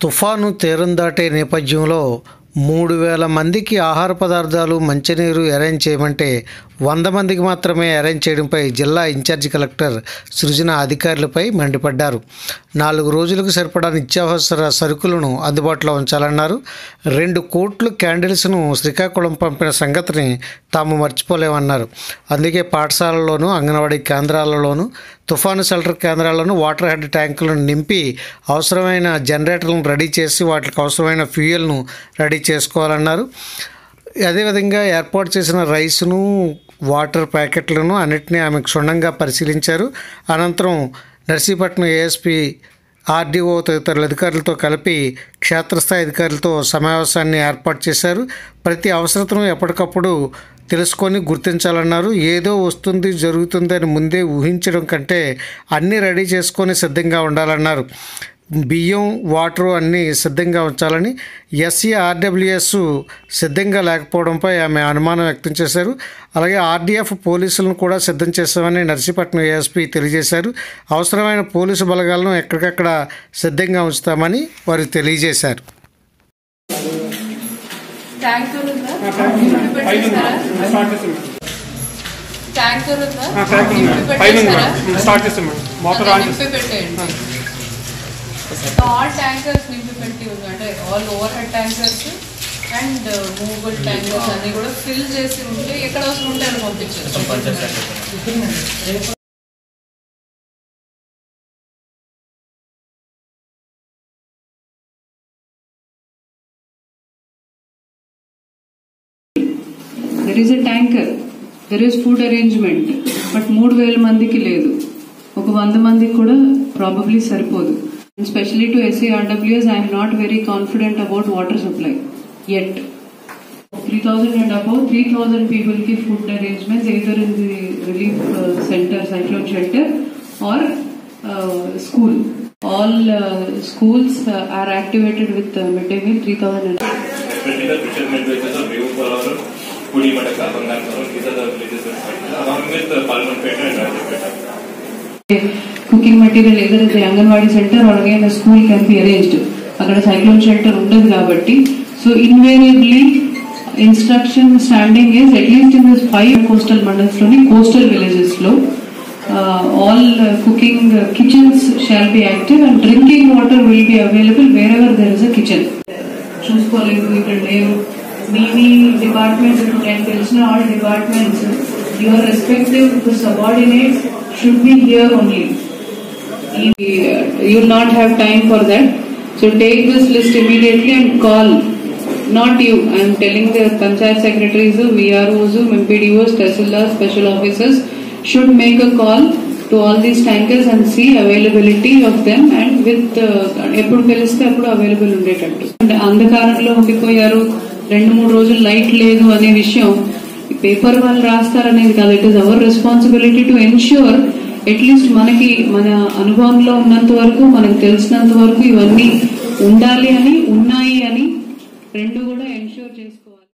తుఫాను తీరం దాటే నేపథ్యంలో మూడు వేల మందికి ఆహార పదార్థాలు మంచినీరు అరేంజ్ చేయమంటే వంద మందికి మాత్రమే అరేంజ్ చేయడంపై జిల్లా ఇన్ఛార్జి కలెక్టర్ సృజన అధికారులపై మండిపడ్డారు. నాలుగు రోజులకు సరిపడా నిత్యావసర సరుకులను అందుబాటులో ఉంచాలన్నారు. రెండు కోట్లు క్యాండిల్స్ను శ్రీకాకుళం పంపిన సంగతిని తాము మర్చిపోలేమన్నారు. అందుకే పాఠశాలల్లోనూ అంగన్వాడీ కేంద్రాలలోనూ తుఫాను షెల్టర్ కేంద్రాలను వాటర్ హెడ్ ట్యాంకులను నింపి అవసరమైన జనరేటర్లను రెడీ చేసి వాటికి అవసరమైన ఫ్యూయల్ను రెడీ చేసుకోవాలన్నారు. అదేవిధంగా ఏర్పాటు చేసిన రైస్ను వాటర్ ప్యాకెట్లను అన్నిటినీ ఆమె క్షుణ్ణంగా పరిశీలించారు. అనంతరం నర్సీపట్నం ఏఎస్పీ ఆర్డీఓ తదితరుల అధికారులతో కలిపి క్షేత్రస్థాయి అధికారులతో సమావేశాన్ని ఏర్పాటు చేశారు. ప్రతి అవసరతను ఎప్పటికప్పుడు తెలుసుకొని గుర్తించాలన్నారు. ఏదో వస్తుంది జరుగుతుంది అని ముందే ఊహించడం కంటే అన్నీ రెడీ చేసుకొని సిద్ధంగా ఉండాలన్నారు. బియ్యం వాటర్ అన్నీ సిద్ధంగా ఉంచాలని ఎస్సీ ఆర్డబ్ల్యూఎస్ సిద్ధంగా లేకపోవడంపై ఆమె అనుమానం వ్యక్తం చేశారు. అలాగే ఆర్డీఎఫ్ పోలీసులను కూడా సిద్ధం చేశామని నర్సీపట్నం ఏఎస్పీ తెలియజేశారు. అవసరమైన పోలీసు బలగాలను ఎక్కడికక్కడ సిద్ధంగా ఉంచుతామని వారు తెలియజేశారు. ట్యాంకర్ ఉందా? స్టార్ట్ చేస్తాం మోటార్ ఆన్ అదే చేస్తాం. ఆల్ ట్యాంకర్స్ నింపి పెట్టి ఉంది అంటే all overhead tankers and movable tankers అన్ని కూడా ఫిల్ చేసి ఉంటే ఎక్కడ అవసరం ఉంటే అక్కడ పంపించచ్చు there is a tanker there is food arrangement but మూడు వేల మందికి లేదు. ఒక వంద మందికి కూడా ప్రాబబ్లీ సరిపోదు. Especially to SARWS, I am not very confident about water supply yet. 3000 and above, 3000 people ki food arrangements either in the relief uh, center, cyclone shelter or uh, school. All uh, schools uh, are activated with uh, midday meal 3000 and cooking material ఏదైతే anganwadi centre అలాగే school can be arranged అక్కడ cyclone shelter ఉండదు కాబట్టి. So invariably instruction standing is at least in this five coastal మండల్స్లోని coastal విలేజెస్లో all cooking kitchens shall be active and drinking water will be available wherever there is a kitchen చూసుకోలేదు ఇక్కడ లేవు మీ మీ departments నేను తెలిసిన all departments your respective subordinates should be here only you will not have time for that. So take this list immediately and call. Not you. I am telling the panchayat secretaries, VROs, MPDOs, Tehsildars, special officers should make a call to all these tankers and see availability of them and with ఎప్పుడు పిలిస్తే అప్పుడు available ఉండేటట్టు అంటే అంధకారంలో ఉండిపోయారు రెండు మూడు రోజులు లైట్ లేదు అనే విషయం పేపర్ వాళ్ళు రాస్తారనేది కాదు it is our responsibility to ensure at least మనకి మన అనుభవంలో ఉన్నంత వరకు మనకు తెలిసినంత వరకు ఇవన్నీ ఉండాలి అని ఉన్నాయి అని రెండు కూడా ఎన్ష్యూర్ చేసుకోవాలి.